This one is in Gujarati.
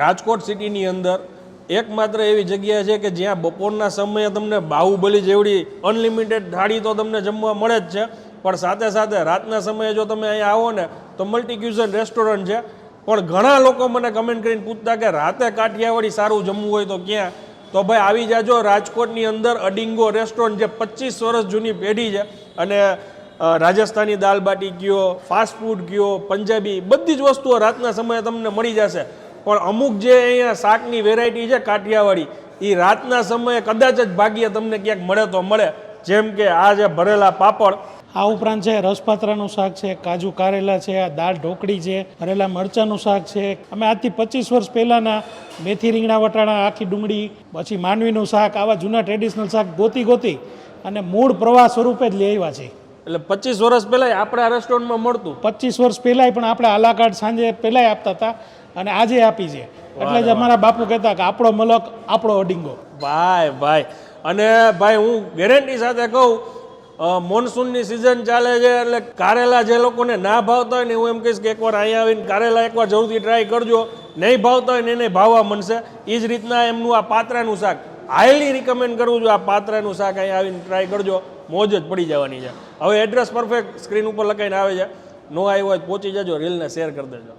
રાજકોટ સિટીની અંદર એકમાત્ર એવી જગ્યા છે કે જ્યાં બપોરના સમયે તમને બાહુબલી જેવડી અનલિમિટેડ થાળી તો તમને જમવા મળે જ છે. પણ સાથે સાથે રાતના સમયે જો તમે અહીંયા આવો ને, તો મલ્ટીક્યુઝન રેસ્ટોરન્ટ છે. પણ ઘણા લોકો મને કમેન્ટ કરીને પૂછતા કે રાતે કાઠિયાવાડી સારું જમવું હોય તો ક્યાં? તો ભાઈ આવી જાજો, રાજકોટની અંદર અડિંગો રેસ્ટોરન્ટ જે પચીસ વર્ષ જૂની પેઢી છે અને રાજસ્થાની દાલ બાટી કયો ફાસ્ટ કયો, પંજાબી બધી જ વસ્તુઓ રાતના સમયે તમને મળી જશે. પણ અમુક જે અહીંયા શાકની વેરાયટી છે કાઠિયાવાડી એ રાતના સમયે કદાચ જ ભાગ્ય તમને ક્યાંક મળે તો મળે. જેમ કે આ જે ભરેલા પાપડ. આ ઉપરાંત છે રસપાત્રાનું શાક છે કાજુ કારેલા છે આ દાળ ઢોકળી છે ભરેલા મરચાંનું શાક છે. અમે આજથી પચીસ વર્ષ પહેલાંના મેથી રીંગણા વટાણા આખી ડુંગળી પછી માંડવીનું શાક આવા જૂના ટ્રેડિશનલ શાક ગોતી ગોતી અને મૂળ પ્રવાહ સ્વરૂપે જ લઈ આવ્યા છે એટલે પચીસ વર્ષ પહેલાં આપણે આ રેસ્ટોરન્ટમાં મળતું. પચીસ વર્ષ પહેલાંય પણ આપણે આલાકાર્ડ સાંજે પહેલાંય આપતા હતા. અને આજે આપી છે. એટલે જ અમારા બાપુ કહેતા કે આપણો મલક આપણો અડિંગો ભાઈ ભાઈ. અને ભાઈ હું ગેરંટી સાથે કહું મોનસૂનની સિઝન ચાલે છે એટલે કારેલા જે લોકોને ના ભાવતા હોય ને હું એમ કહીશ કે એકવાર અહીંયા આવીને કારેલા એકવાર જરૂરથી ટ્રાય કરજો. નહીં ભાવતા હોય ને એને ભાવવા મળશે. એ જ રીતના એમનું આ પાત્રાનું શાક. હાઈલી રિકમેન્ડ કરું છું આ પાત્રાનું શાક અહીંયા આવીને ટ્રાય કરજો. મોજ જ પડી જવાની છે. હવે એડ્રેસ પરફેક્ટ સ્ક્રીન ઉપર લખાઈને આવે છે. નો આવ્યો હોય પહોંચી જજો રીલને શેર કરી દેજો.